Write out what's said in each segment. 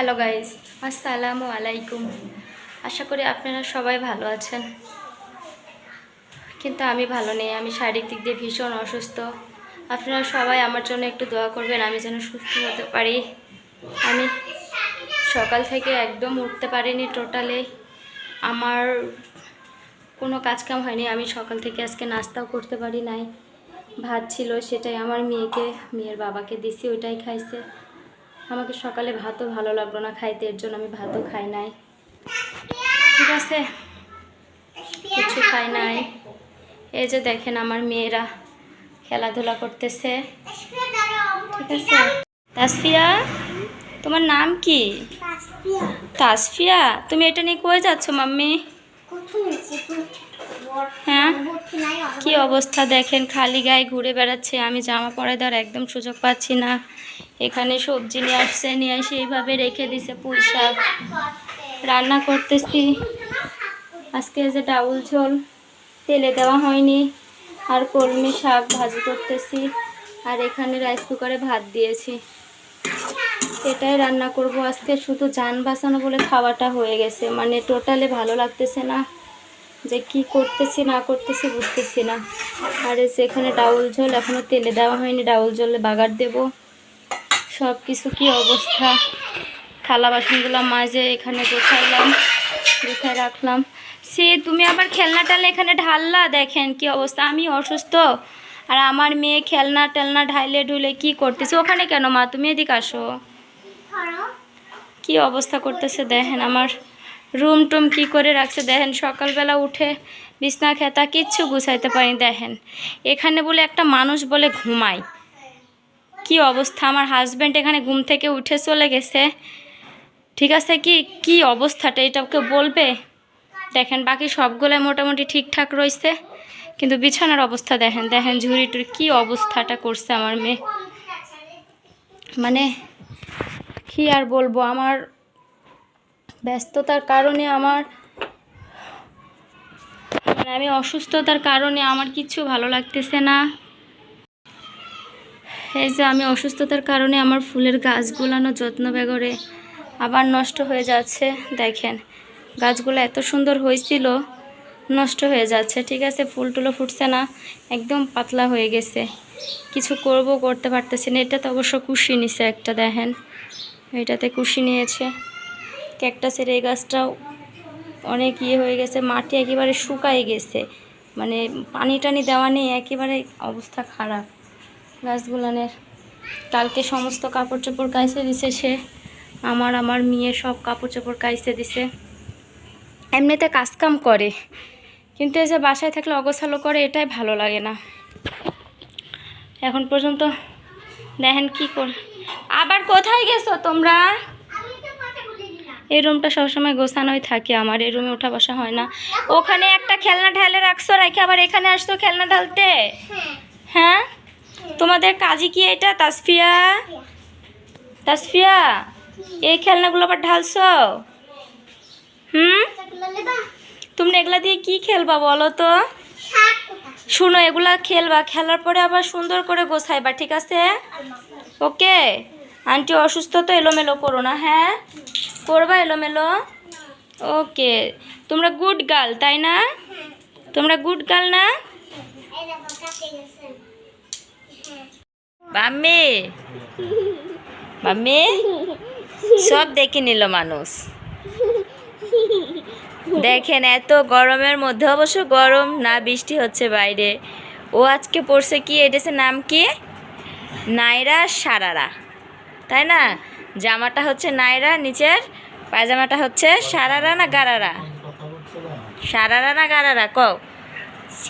Hello guys আসসালামু আলাইকুম আশা করি আপনারা সবাই ভালো আছেন। কিন্তু আমি ভালো নেই, আমি শারীরিক দিক দিয়ে ভীষণ অসুস্থ। আপনারা সবাই আমার জন্য একটু দোয়া করবেন, আমি যেন সুস্থ হতে পারি। আমি সকাল থেকে একদম উঠতে পারিনি টোটালে আমার কোনো কাজকাম হয়নি, আমি সকাল থেকে আজকে নাস্তাও করতে পারি নাই। ভাত ছিল সেটাই আমার মেয়েকে, মেয়ের বাবাকে দিছি, ওইটাই খাইছে। আমাকে সকালে ভাতও ভালো লাগল না খাইতে এর জন্য আমি ভাতও খাই নাই। ঠিক আছে? কিছু খাই নাই। এই যে দেখেন আমার মেয়েরা খেলাধুলা করতেছে। ঠিক আছে? তাসফিয়া তোমার নাম কি? তাসফিয়া। তুমি এটা নিয়ে কই যাচ্ছ মাম্মি? হ্যাঁ? কি অবস্থা দেখেন খালি গায়ে ঘুরে বেড়াচ্ছে। আমি জামা পরে দেওয়ার একদম সুযোগ পাচ্ছি না। এখানে সবজি নিয়ে আসছে নিয়ে এসে এইভাবে রেখে দিছে পুঁই শাক। রান্না করতেছি। আজকে যে ডাউল ঝোল তেলে দেওয়া হয়নি। আর কলমি শাক ভাজি করতেছি। আর এখানে রাইস কুকারে ভাত দিয়েছি। এটাই রান্না করব আজকে। শুধু যান বাঁচানো বলে খাওয়াটা হয়ে গেছে। মানে টোটালে ভালো লাগতেছে না। যে কি করতেছি না করতেছি বুঝতেছি না। আর যে এখানে ডাউল ঝোল এখনও তেলে দেওয়া হয়নি ডাউল ঝোলে বাগার দেব। সব কিছু কি অবস্থা? থালা বাসনগুলো মাঝে এখানে গোছাইলাম গোছায় রাখলাম। সে তুমি আবার খেলনা টেলনা এখানে ঢাললা? দেখেন কি অবস্থা। আমি অসুস্থ আর আমার মেয়ে খেলনা টেলনা ঢাইলে ঢুলে কি করতেছে? ওখানে কেন মা? তুমি এদিকে আসো। কি অবস্থা করতেছে? দেখেন আমার রুম টুম কি করে রাখছে দেখেন, সকালবেলা উঠে বিছনা খেতা কিচ্ছু গুছাইতে পারি দেখেন। এখানে বলে একটা মানুষ বলে ঘুমায়। কি অবস্থা? আমার হাজব্যান্ড এখানে ঘুম থেকে উঠে চলে গেছে। ঠিক আছে কি? কি অবস্থাটা? এটা ওকে বলবে? দেখেন, বাকি সবগুলোই মোটামুটি ঠিকঠাক রয়েছে। কিন্তু বিছানার অবস্থা দেখেন দেখেন ঝুড়ি টুড়ি কী অবস্থাটা করছে আমার মেয়ে। মানে কি আর বলব? আমার ব্যস্ততার কারণে আমার মানে আমি অসুস্থতার কারণে আমার কিছু ভালো লাগতেছে না। এই যে আমি অসুস্থতার কারণে আমার ফুলের গাছগুলানো যত্ন বেগরে আবার নষ্ট হয়ে যাচ্ছে, দেখেন। গাছগুলো এত সুন্দর হয়েছিল, নষ্ট হয়ে যাচ্ছে, ঠিক আছে? ফুল টুলো ফুটছে না, একদম পাতলা হয়ে গেছে। কিছু করব, করতে পারতেছি না। এটা তো অবশ্য কুশি নিছে একটা, দেখেন। এটাতে কুশি নিয়েছে। ক্যাকটাসের এই গাছটাও অনেক ইয়ে হয়ে গেছে, মাটি একেবারে শুকায় গেছে। মানে পানি টানি দেওয়া নেই, একেবারে অবস্থা খারাপ। গাছগুলানের কালকে সমস্ত কাপড় চোপড় কাইসে দিছে সে, আমার আমার মেয়ে সব কাপড় চোপড় কাইসে দিছে। এমনিতে কাজকাম করে, কিন্তু এই যে বাসায় থাকলে অগোছালো করে, এটাই ভালো লাগে না। এখন পর্যন্ত দেখেন কি করে আবার কোথায় গেছো তোমরা? এই রুমটা সবসময় গোছানোই থাকে আমার, এই রুমে ওঠা বসা হয় না। ওখানে একটা খেলনা ঢালে রাখছো রেখে আবার এখানে আসতো খেলনা ঢালতে? হ্যাঁ? তোমাদের কাজই কি এটা, তাসফিয়া? তাসফিয়া, এই খেলনাগুলো আবার ঢালছো? হুম? তুমি এগুলা দিয়ে কি খেলবা বলো তো? শুনো, এগুলা খেলবা, খেলার পরে আবার সুন্দর করে গোছাইবা, ঠিক আছে? ওকে? আন্টি অসুস্থ তো এলোমেলো করো না হ্যাঁ? করবা এলোমেলো? ওকে, তোমরা গুড গার্ল তাই না? তোমরা গুড গার্ল না? বাম্মি বাম্মি, সব দেখে নিল মানুষ। দেখেন, এত গরমের মধ্যে, অবশ্য গরম না, বৃষ্টি হচ্ছে বাইরে। ও আজকে পড়ছে কি এটেছে নাম কি? নাইরা সারারা, তাই না? জামাটা হচ্ছে নাইরা নিচের পায়জামাটা হচ্ছে সারারা না গারারা? সারারা না গারারা? কও।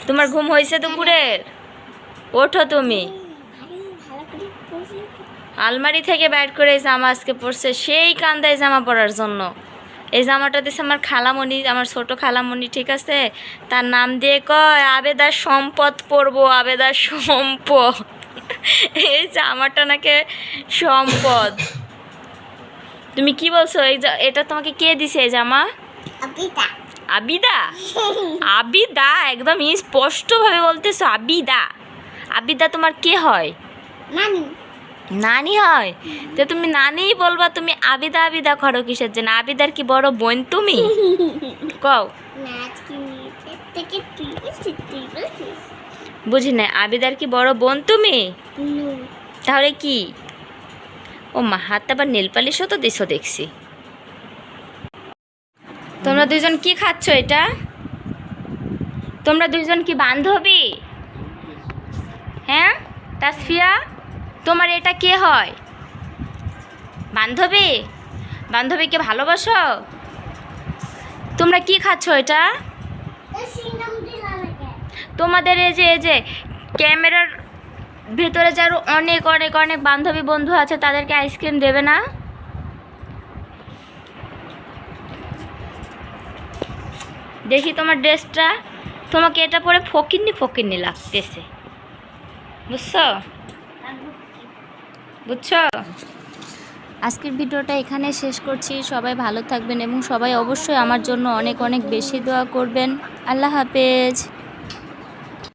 তোমার ঘুম হয়েছে দুপুরের? ওঠো তুমি। আলমারি থেকে বাইর করে এই জামা আজকে পরছে, সেই কান্দায় জামা পরার জন্য। এই জামাটা দিছে আমার খালামণি, আমার ছোট খালামণি, ঠিক আছে? তার নাম দিয়ে কয়, আবেদার সম্পদ পরবো, আবেদার সম্পদ। এই জামাটা নাকি সম্পদ। তুমি কি বলছো? এই এটা তোমাকে কে দিছে এই জামা আবিদা। আবিদা? একদম স্পষ্টভাবে বলতেছো আবিদা। আবিদা তোমার কে হয়? নানি। নানি হয়? তো তুমি নানিই বলবা তুমি আবিদা আবিদা করো কিসের জন্য? আবিদার কি বড় বোন তুমি? কও। বুঝি না আবিদার কি বড় বোন তুমি? তাহলে কি? ও মা হাতে আবার নেল পালিশও তো দিছো দেখছি। তোমরা দুজন কি খাচ্ছ এটা? তোমরা দুজন কি বান্ধবী? হ্যাঁ? তাসফিয়া তোমার এটা কে হয়? বান্ধবী? বান্ধবীকে ভালোবাসো? তোমরা কি খাচ্ছ এটা? তোমাদের এই যে এই যে ক্যামেরার ভেতরে যার অনেক অনেক অনেক বান্ধবী বন্ধু আছে, তাদেরকে আইসক্রিম দেবে না? দেখি তোমার ড্রেসটা। তোমাকে এটা পরে ফকিন্নি ফকিন্নি লাগতেছে। বুঝছ? বুঝছ? আজকের ভিডিওটা এখানে শেষ করছি। সবাই ভালো থাকবেন এবং সবাই অবশ্যই আমার জন্য অনেক অনেক বেশি দোয়া করবেন। আল্লাহ হাফেজ।